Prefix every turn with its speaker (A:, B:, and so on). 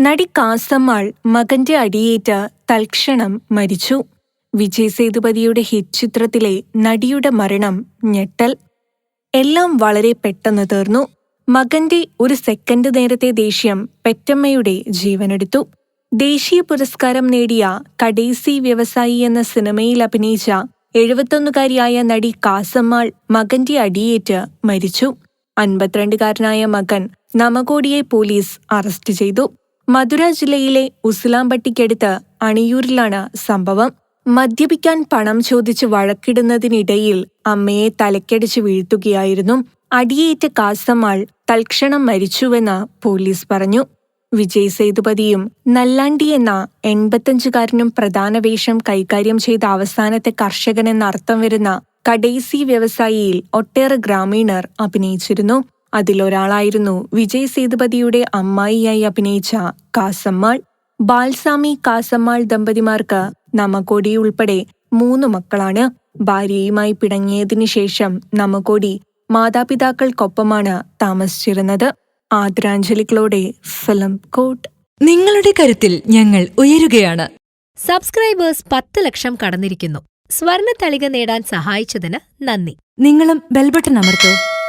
A: നടി കാസമ്മാൾ മകന്റെ അടിയേറ്റ് തൽക്ഷണം മരിച്ചു. വിജയ് സേതുപതിയുടെ ഹിറ്റ് ചിത്രത്തിലെ നടിയുടെ മരണം ഞെട്ടൽ. എല്ലാം വളരെ പെട്ടെന്ന് തീർന്നു. മകന്റെ ഒരു സെക്കൻഡ് നേരത്തെ ദേഷ്യം പെറ്റമ്മയുടെ ജീവനെടുത്തു. ദേശീയ പുരസ്കാരം നേടിയ കടേസി വ്യവസായി എന്ന സിനിമയിൽ അഭിനയിച്ച എഴുപത്തൊന്നുകാരിയായ നടി കാസമ്മാൾ മകന്റെ അടിയേറ്റ് മരിച്ചു. അൻപത്തിരണ്ടുകാരനായ മകൻ നമകോടിയെ പോലീസ് അറസ്റ്റ് ചെയ്തു. മധുര ജില്ലയിലെ ഉസ്ലാംപട്ടിക്കടുത്ത് അണിയൂരിലാണ് സംഭവം. മദ്യപിക്കാൻ പണം ചോദിച്ച് വഴക്കിടുന്നതിനിടയിൽ അമ്മയെ തലക്കടിച്ച് വീഴ്ത്തുകയായിരുന്നു. അടിയേറ്റ കാസമാൾ തൽക്ഷണം മരിച്ചുവെന്ന് പോലീസ് പറഞ്ഞു. വിജയ് സേതുപതിയും നല്ലാണ്ടി എന്ന എൺപത്തഞ്ചുകാരനും പ്രധാന വേഷം കൈകാര്യം ചെയ്ത അവസാനത്തെ കർഷകനെന്നർത്ഥം വരുന്ന കടേസി വ്യവസായിയിൽ ഒട്ടേറെ ഗ്രാമീണർ അഭിനയിച്ചിരുന്നു. അതിലൊരാളായിരുന്നു വിജയ് സേതുപതിയുടെ അമ്മായിയായി അഭിനയിച്ച കാസമ്മാൾ. ബാൽസാമി കാസമ്മാൾ ദമ്പതിമാർക്ക് നമകോടി ഉൾപ്പെടെ മൂന്ന് മക്കളാണ്. ഭാര്യയുമായി പിണങ്ങിയതിനു ശേഷം നമകോടി മാതാപിതാക്കൾക്കൊപ്പമാണ് താമസിച്ചിരുന്നത്. ആദരാഞ്ജലികളോടെ ഫിലിം കോട്ട്.
B: നിങ്ങളുടെ കരുത്തിൽ ഞങ്ങൾ ഉയരുകയാണ്.
C: സബ്സ്ക്രൈബേഴ്സ് പത്ത് ലക്ഷം കടന്നിരിക്കുന്നു. സ്വർണ തളിക നേടാൻ സഹായിച്ചതിന് നന്ദി.
B: നിങ്ങളും ബെൽബട്ടൺ അമർത്തോ.